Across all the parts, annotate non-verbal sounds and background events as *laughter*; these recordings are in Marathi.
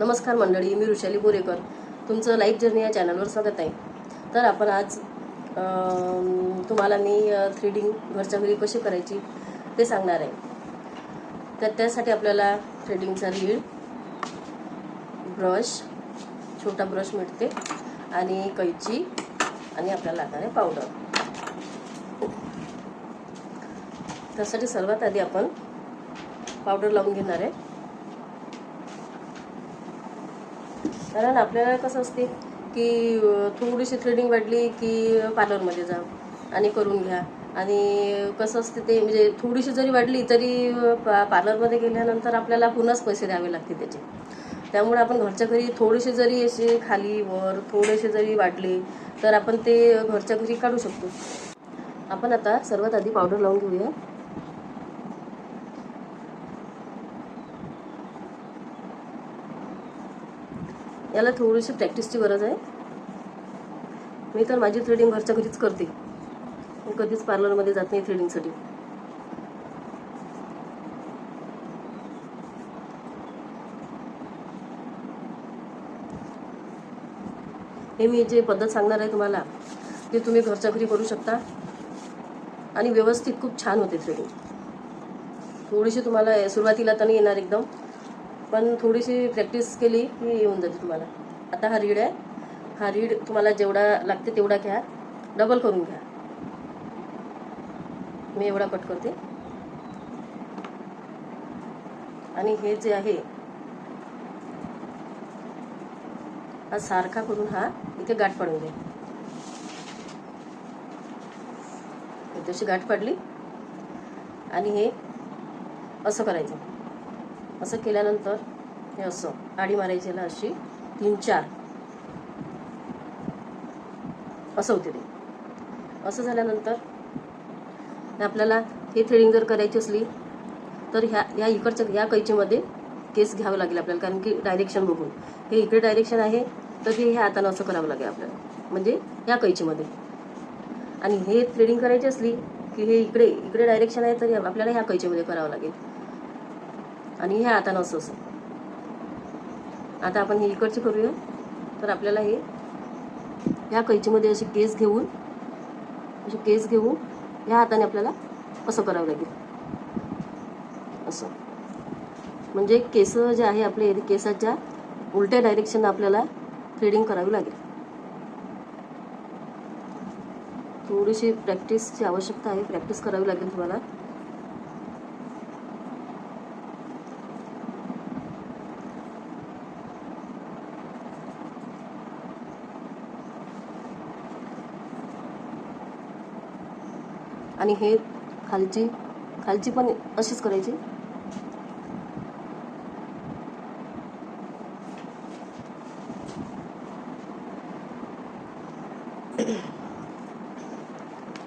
नमस्कार मंडळी मी ऋषाली बोरेकर. तुमचं लाईफ जर्नी या चॅनलवर स्वागत आहे. तर आपण आज तुम्हाला मी थ्रेडिंग घरच्या घरी कशी करायची ते सांगणार आहे. तर त्यासाठी आपल्याला थ्रेडिंगचा रीळ ब्रश छोटा ब्रश मिळते आणि कैची आणि आपल्याला लागणार आहे पावडर. त्यासाठी सर्वात आधी आपण पावडर लावून घेणार आहे. कारण आपल्याला कसं असते की थोडीशी थ्रेडिंग वाढली की पार्लरमध्ये जा आणि करून घ्या. आणि कसं असते ते म्हणजे थोडीशी जरी वाढली तरी पा पार्लरमध्ये गेल्यानंतर आपल्याला पुन्हाच पैसे द्यावे लागते त्याचे. त्यामुळे आपण घरच्या घरी थोडेसे जरी असे खाली वर थोडेसे जरी वाढले तर आपण ते घरच्या घरी काढू शकतो. आपण आता सर्वात आधी पावडर लावून घेऊया. याला थोडीशी प्रॅक्टिसची गरज आहे. मी तर माझी थ्रेडिंग घरच्या घरीच करते. मी कधीच पार्लरमध्ये जात नाही थ्रेडिंगसाठी हे मी जे पद्धत सांगणार आहे तुम्हाला ते तुम्ही घरच्या घरी करू शकता. आणि व्यवस्थित खूप छान होते थ्रेडिंग थोडीशी तुम्हाला सुरुवातीला तर नाही येणार एकदम. पण थोडीशी प्रॅक्टिस केली की येऊन जाते तुम्हाला. आता हा रीड आहे. हा रीड तुम्हाला जेवढा लागते तेवढा घ्या. डबल करून घ्या. मी एवढा कट करते. आणि हे जे आहे हा सारखा करून हा इथे गाठ पाडून घ्या. जशी गाठ पाडली. आणि हे असं करायचं. असं केल्यानंतर हे असं आडी मारायची याला अशी तीन चार. असं होते ते. असं झाल्यानंतर आपल्याला हे थ्रेडिंग जर करायची असली तर ह्या ह्या इकडच्या ह्या कैचीमध्ये केस घ्यावं लागेल आपल्याला कारण की डायरेक्शन बघून. हे इकडे डायरेक्शन आहे तर हे ह्या हातानं असं करावं लागेल आपल्याला. म्हणजे ह्या कैचीमध्ये. आणि हे थ्रेडिंग करायची असली की हे इकडे इकडे डायरेक्शन आहे तर आपल्याला ह्या कैचीमध्ये करावं लागेल. आणि ह्या हातानं असं असं. आता आपण हे इकडचे करूया. तर आपल्याला हे ह्या कैचीमध्ये असे केस घेऊन असे केस घेऊन ह्या हाताने आपल्याला असं करावं लागेल? असं. म्हणजे केस जे आहे आपले केसाच्या उलट्या डायरेक्शन आपल्याला थ्रेडिंग करावी लागेल. थोडीशी प्रॅक्टिसची आवश्यकता आहे. प्रॅक्टिस करावी लागेल तुम्हाला. आणि हे खालची खालची पण अशीच करायची.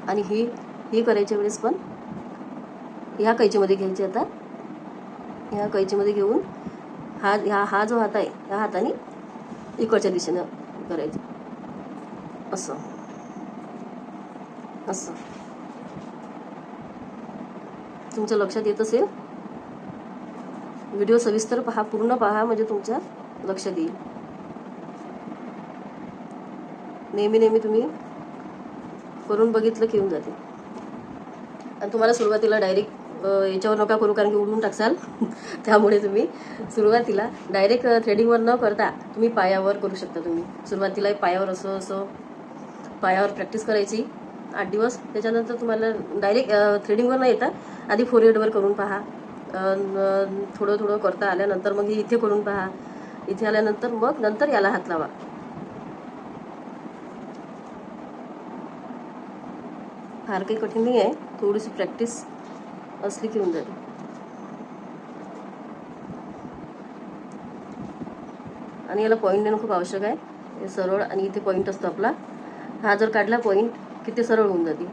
आणि ही ही करायच्या वेळेस पण ह्या कैचीमध्ये घ्यायची आता. ह्या कैचीमध्ये घेऊन हा ह्या हा जो हात आहे ह्या हाताने इकडच्या दिशेनं करायचं. असं. असं. तुमच्या लक्षात येत असेल? व्हिडिओ सविस्तर पहा पूर्ण पहा म्हणजे तुमच्या लक्षात येईल. नेहमी नेहमी तुम्ही करून बघितलं की येऊन जाते. आणि तुम्हाला सुरुवातीला डायरेक्ट याच्यावर नका करू कारण की उडून टाकसाल. *laughs* त्यामुळे तुम्ही सुरुवातीला डायरेक्ट थ्रेडिंगवर न करता तुम्ही पायावर करू शकता तुम्ही. सुरुवातीला पायावर असं असं पायावर प्रॅक्टिस करायची आठ दिवस. त्याच्यानंतर तुम्हाला डायरेक्ट थ्रेडिंगवर नाही येता आधी फोरहेडवर करून पहा. थोडं थोडं करता आल्यानंतर मग हे इथे करून पहा. इथे आल्यानंतर मग नंतर याला हात लावा. फार काही कठीण नाही आहे थोडीशी प्रॅक्टिस असली की होऊन आणि याला पॉईंट देणं खूप आवश्यक आहे. हे सरळ आणि इथे पॉईंट असतो आपला. हा जर काढला पॉईंट की ते सरळ होऊन जाते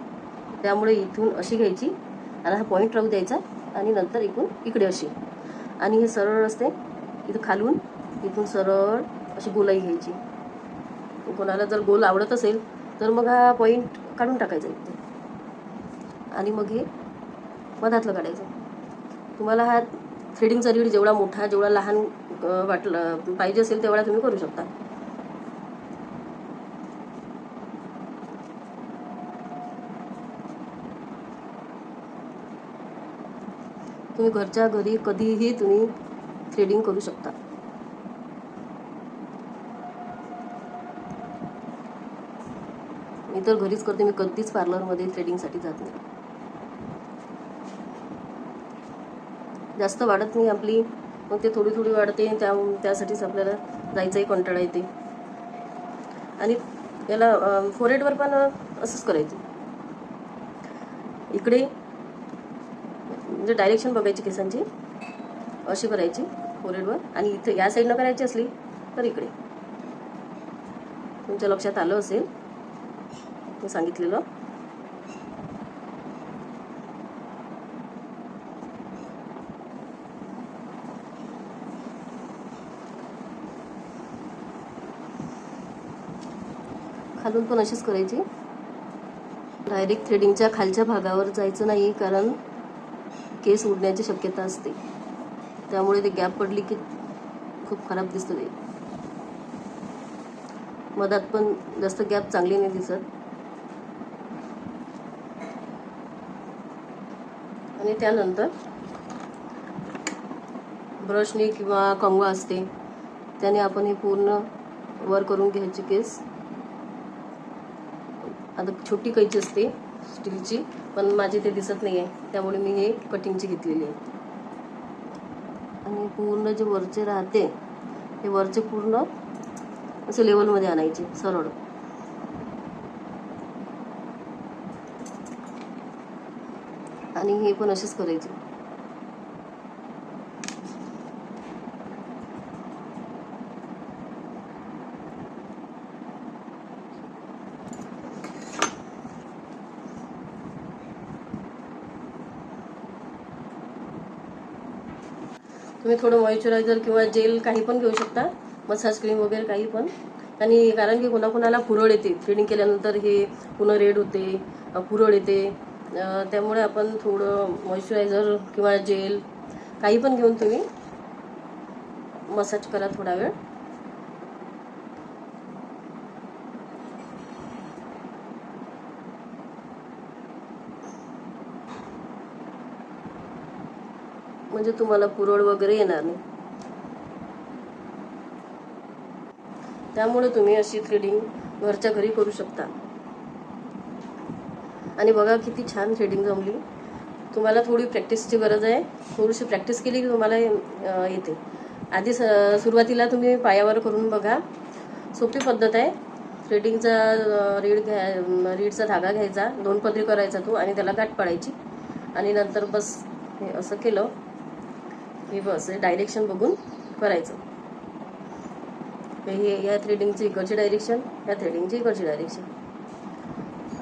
त्यामुळे इथून अशी घ्यायची. आणि हा पॉईंट राहू द्यायचा आणि नंतर इकडून इकडे अशी. आणि हे सरळ असते इथं खालून इथून सरळ अशी गोलाई घ्यायची. कोणाला जर गोल आवडत असेल तर मग हा पॉईंट काढून टाकायचा इथे. आणि मग हे मधातलं काढायचं. तुम्हाला हा थ्रेडिंगचा रीड जेवढा मोठा जेवढा लहान वाटलं पाहिजे असेल तेवढा तुम्ही करू शकता. तुम्ही घरच्या घरी कधीही तुम्ही थ्रेडिंग करू शकता. मी तर घरीच करते मी कधीच पार्लरमध्ये थ्रेडिंगसाठी जात नाही. जास्त वाढत नाही आपली मग ते थोडी थोडी वाढते त्या त्यासाठीच आपल्याला जायचंही कंटाळा येते आणि याला फोरेटवर पण असंच करायचं. इकडे म्हणजे डायरेक्शन बघायची केसांची अशी करायची फोरेडवर आणि इथे या साईडनं करायची असली तर इकडे. तुमच्या लक्षात आलं असेल मी सांगितलेलं. खालून पण अशीच करायची. डायरेक्ट थ्रेडिंगच्या खालच्या भागावर जायचं नाही कारण केस उडण्याची शक्यता असते. त्यामुळे ते गॅप पडली की खूप खराब दिसतं ते. मधात पण जास्त गॅप चांगली नाही दिसत. आणि त्यानंतर ब्रशने किंवा कंगवा असते त्याने आपण हे पूर्ण वर करून घ्यायची केस. आता छोटी कैची असते. स्टीलची पण माझी ते दिसत नाही आहे त्यामुळे मी हे कटिंगची घेतलेली आहे. आणि पूर्ण जे वरचे राहते हे वरचे पूर्ण असे लेवलमध्ये आणायचे सरळ. आणि हे पण असेच करायचे. तुम्ही थोडं मॉइश्चरायझर किंवा जेल काही पण घेऊ शकता. मसाज क्रीम वगैरे काही पण. आणि कारण की कोणाकोणाला पुरळ येते. थ्रेडिंग केल्यानंतर हे पुन्हा रेड होते अ, पुरळ येते. त्यामुळे आपण थोडं मॉइश्चरायझर किंवा जेल काही पण घेऊन तुम्ही मसाज करा थोडा वेळ. म्हणजे तुम्हाला पुरळ वगैरे येणार नाही. त्यामुळे तुम्ही अशी थ्रेडिंग घरच्या घरी करू शकता. आणि बघा किती छान थ्रेडिंग जमली. तुम्हाला थोडी प्रॅक्टिसची गरज आहे. थोडीशी प्रॅक्टिस केली की तुम्हाला येते. आधी स सुरुवातीला तुम्ही पायावर करून बघा. सोपी पद्धत आहे. थ्रेडिंगचा रीड घ्या रीडचा धागा घ्यायचा. दोन पदरी करायचा तो आणि त्याला गाठ पाडायची. आणि नंतर बस हे असं केलं. हे बस हे डायरेक्शन बघून करायचं. हे या थ्रेडिंगची इकडची डायरेक्शन या थ्रेडिंगची इकडची डायरेक्शन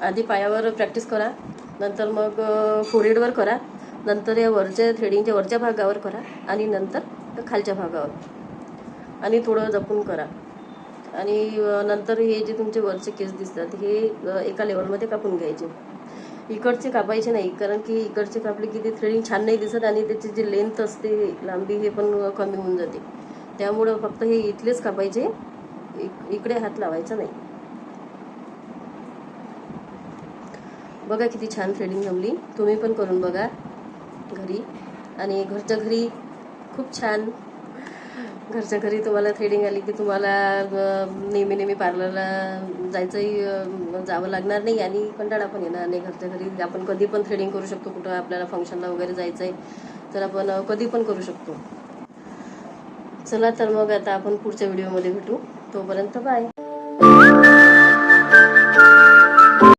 आधी पायावर प्रॅक्टिस करा नंतर मग फोरेडवर करा नंतर या वरच्या थ्रेडिंगच्या वरच्या भागावर करा आणि नंतर खालच्या भागावर. आणि थोडं जपून करा. आणि नंतर हे जे तुमचे वरचे केस दिसतात हे एका लेवलमध्ये कापून घ्यायचे. इकडचे कापायचे नाही कारण की इकडचे कापले की ते थ्रेडिंग छान नाही दिसत आणि त्याची जी लेंथ असते लांबी हे पण कमी होऊन जाते. त्यामुळं फक्त हे इथलेच कापायचे इक- इकडे हात लावायचा नाही. बघा किती छान थ्रेडिंग जमली. तुम्ही पण करून बघा घरी. आणि घरच्या घरी खूप छान घरच्या घरी तुम्हाला थ्रेडिंग आली की तुम्हाला नेहमी नेहमी पार्लरला जायचंही जावं लागणार नाही आणि कंटाळा पण येणार नाही घरच्या घरी. आपण कधी पण थ्रेडिंग करू शकतो कुठं आपल्याला फंक्शनला वगैरे जायचं आहे तर आपण कधी पण करू शकतो. चला तर मग आता आपण पुढच्या व्हिडिओमध्ये भेटू. तोपर्यंत बाय